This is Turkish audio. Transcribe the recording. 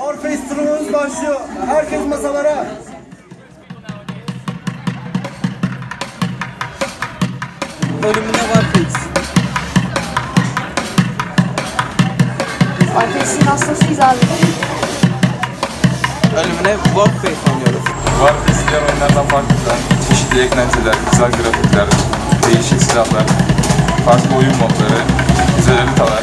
Orfeis turnuvamız başlıyor. Herkes masalara. Bölümüne var Fix. Orfeis'in hastasıyız abi. Bölümüne Warface anlıyor. Var diğer oyunlardan farklı da. Çeşitli eklentiler, güzel grafikler, değişik silahlar, farklı oyun modları, güzel haritalar,